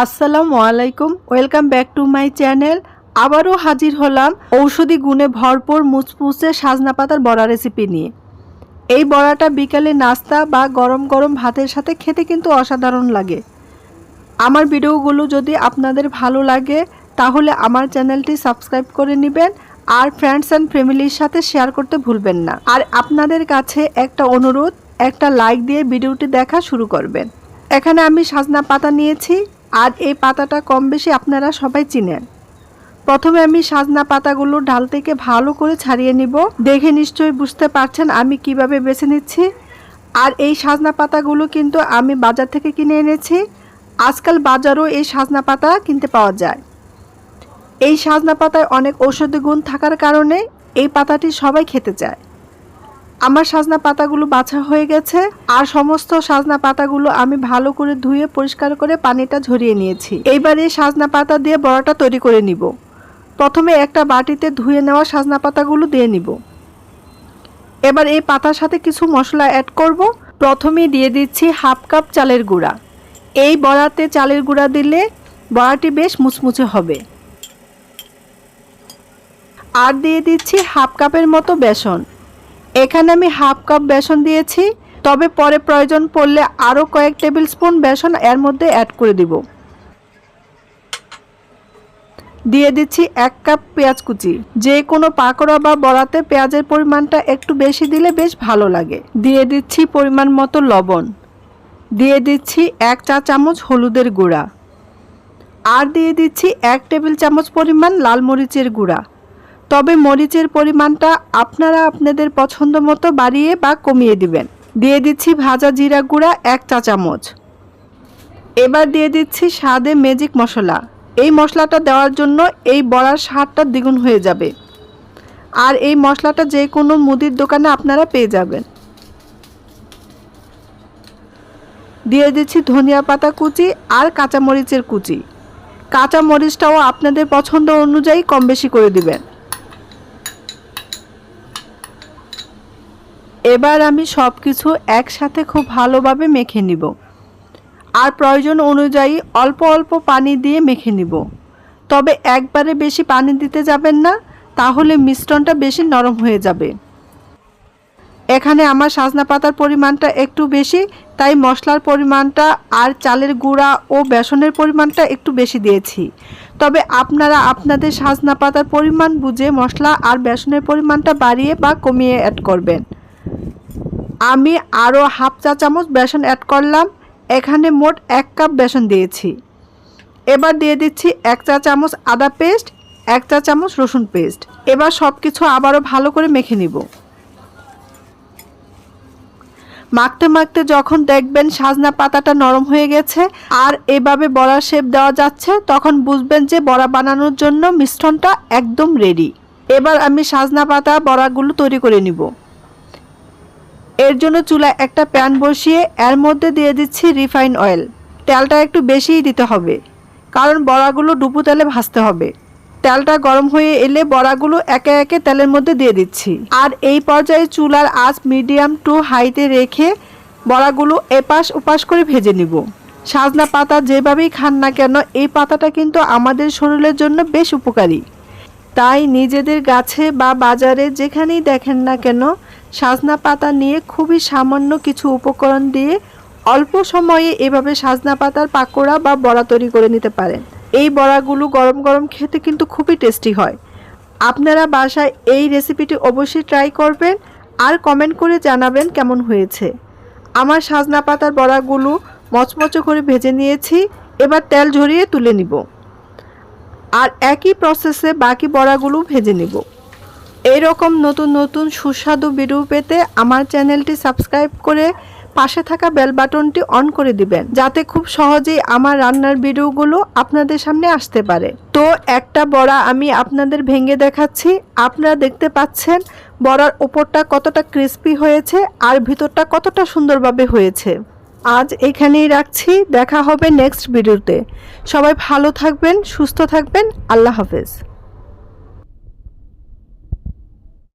আসসালামু আলাইকুম, welcome back to my channel. আবারও হাজির হলাম ঔষধি গুণে ভরপুর মুচমুচে সাজনা পাতার বড়া রেসিপি নিয়ে। এই বড়াটা বিকালে নাস্তা বা গরম গরম ভাতের সাথে খেতে কিন্তু অসাধারণ লাগে। আমার ভিডিওগুলো যদি আপনাদের ভালো লাগে, তাহলে আমার চ্যানেলটি সাবস্ক্রাইব করে নেবেন আর ফ্রেন্ডস অ্যান্ড ফ্যামিলির সাথে শেয়ার করতে ভুলবেন না। আর আপনাদের কাছে একটা অনুরোধ, একটা লাইক দিয়ে ভিডিওটি দেখা শুরু করবেন। এখানে আমি সাজনা পাতা নিয়েছি। আর এই পাতাটা কম বেশি আপনারা সবাই চিনেন। প্রথমে আমি সাজনা পাতাগুলো ডাল থেকে ভালো করে ছাড়িয়ে নিব। দেখে নিশ্চয়ই বুঝতে পারছেন আমি কীভাবে বেছে নিচ্ছি। আর এই সাজনা পাতাগুলো কিন্তু আমি বাজার থেকে কিনে এনেছি। আজকাল বাজারও এই সাজনা পাতা কিনতে পাওয়া যায়। এই সাজনা পাতায় অনেক ঔষধি গুণ থাকার কারণে এই পাতাটি সবাই খেতে চায়। আমার সাজনা পাতাগুলো বাছা হয়ে গেছে আর সমস্ত সাজনা পাতাগুলো আমি ভালো করে ধুয়ে পরিষ্কার করে পানিটা ঝরিয়ে নিয়েছি। এইবার এই সাজনা পাতা দিয়ে বড়াটা তৈরি করে নিব। প্রথমে একটা বাটিতে ধুয়ে নেওয়া সাজনা পাতাগুলো দিয়ে নিব। এবার এই পাতার সাথে কিছু মশলা অ্যাড করব। প্রথমেই দিয়ে দিচ্ছি হাফ কাপ চালের গুঁড়া। এই বড়াতে চালের গুঁড়া দিলে বড়াটি বেশ মুচমুচে হবে। আর দিয়ে দিচ্ছি হাফ কাপের মতো বেসন। এখানে আমি হাফ কাপ বেসন দিয়েছি, তবে পরে প্রয়োজন পড়লে আরও কয়েক টেবিল স্পুন বেসন এর মধ্যে অ্যাড করে দিব। দিয়ে দিচ্ছি এক কাপ পেঁয়াজ কুচি। যে কোনো পাকোড়া বা বড়াতে পেঁয়াজের পরিমাণটা একটু বেশি দিলে বেশ ভালো লাগে। দিয়ে দিচ্ছি পরিমাণ মতো লবণ। দিয়ে দিচ্ছি এক চা চামচ হলুদের গুঁড়া। আর দিয়ে দিচ্ছি এক টেবিল চামচ পরিমাণ লাল মরিচের গুঁড়া। তবে মরিচের পরিমাণটা আপনারা আপনাদের পছন্দ মতো বাড়িয়ে বা কমিয়ে দিবেন। দিয়ে দিচ্ছি ভাজা জিরা গুঁড়া এক চা চামচ। এবার দিয়ে দিচ্ছি স্বাদে ম্যাজিক মশলা। এই মশলাটা দেওয়ার জন্য এই বড়ার স্বাদটা দ্বিগুণ হয়ে যাবে। আর এই মশলাটা যে কোনো মুদির দোকানে আপনারা পেয়ে যাবেন। দিয়ে দিচ্ছি ধনিয়া পাতা কুচি আর কাঁচামরিচের কুচি। কাঁচা মরিচটাও আপনাদের পছন্দ অনুযায়ী কম বেশি করে দিবেন। এবার আমি সব কিছু একসাথে খুব ভালোভাবে মেখে নিব। আর প্রয়োজন অনুযায়ী অল্প অল্প পানি দিয়ে মেখে নিব। তবে একবারে বেশি পানি দিতে যাবেন না, তাহলে মিশ্রণটা বেশি নরম হয়ে যাবে। এখানে আমার সাজনা পাতার পরিমাণটা একটু বেশি, তাই মশলার পরিমাণটা আর চালের গুঁড়া ও বেসনের পরিমাণটা একটু বেশি দিয়েছি। তবে আপনারা আপনাদের সাজনা পাতার পরিমাণ বুঝে মশলা আর বেসনের পরিমাণটা বাড়িয়ে বা কমিয়ে অ্যাড করবেন। আমি আরও হাফ চা চামচ বেসন অ্যাড করলাম। এখানে মোট এক কাপ বেসন দিয়েছি। এবার দিয়ে দিচ্ছি এক চা চামচ আদা পেস্ট, এক চা চামচ রসুন পেস্ট। এবার সব কিছু আবারও ভালো করে মেখে নিব। মাখতে মাখতে যখন দেখবেন সাজনা পাতাটা নরম হয়ে গেছে আর এভাবে বড়া শেপ দেওয়া যাচ্ছে, তখন বুঝবেন যে বড়া বানানোর জন্য মিশ্রণটা একদম রেডি এবার আমি সাজনা পাতা বড়াগুলো তৈরি করে নিব। এর জন্য চুলায় একটা প্যান বসিয়ে এর মধ্যে দিয়ে দিচ্ছি রিফাইন অয়েল। তেলটা একটু বেশিই দিতে হবে, কারণ বড়াগুলো ডুবু তেলে ভাজতে হবে। তেলটা গরম হয়ে এলে বড়াগুলো একে একে তেলের মধ্যে দিয়ে দিচ্ছি। আর এই পর্যায়ে চুলার আঁচ মিডিয়াম টু হাইতে রেখে বড়াগুলো এপাশ ওপাশ করে ভেজে নিব। সাজনা পাতা যেভাবেই খান না কেন, এই পাতাটা কিন্তু আমাদের শরীরের জন্য বেশ উপকারী। তাই নিজেদের গাছে বা বাজারে যেখানেই দেখেন না কেন সাজনা পাতা নিয়ে খুবই সামান্য কিছু উপকরণ দিয়ে অল্প সময়ে এভাবে সাজনা পাতার পাকোড়া বা বড়া তৈরি করে নিতে পারেন। এই বড়াগুলো গরম গরম খেতে কিন্তু খুবই টেস্টি হয়। আপনারা বাসায় এই রেসিপিটি অবশ্যই ট্রাই করবেন আর কমেন্ট করে জানাবেন কেমন হয়েছে। আমার সাজনা পাতার বড়াগুলো মচমচে করে ভেজে নিয়েছি, এবার তেল ঝরিয়ে তুলে নিব। আর একই প্রসেসে বাকি বড়াগুলো ভেজে নিব। এইরকম নতুন নতুন সুস্বাদু ভিডিও পেতে আমার চ্যানেলটি সাবস্ক্রাইব করে পাশে থাকা বেল বাটনটি অন করে দিবেন, যাতে খুব সহজেই আমার রান্নার ভিডিওগুলো আপনাদের সামনে আসতে পারে। তো একটা বড়া আমি আপনাদের ভেঙে দেখাচ্ছি, আপনারা দেখতে পাচ্ছেন বড়ার ওপরটা কতটা ক্রিস্পি হয়েছে আর ভিতরটা কতটা সুন্দরভাবে হয়েছে। আজ এখানেই রাখছি, দেখা হবে নেক্সট ভিডিওতে সবাই ভালো থাকবেন, সুস্থ থাকবেন, আল্লাহ হাফেজ।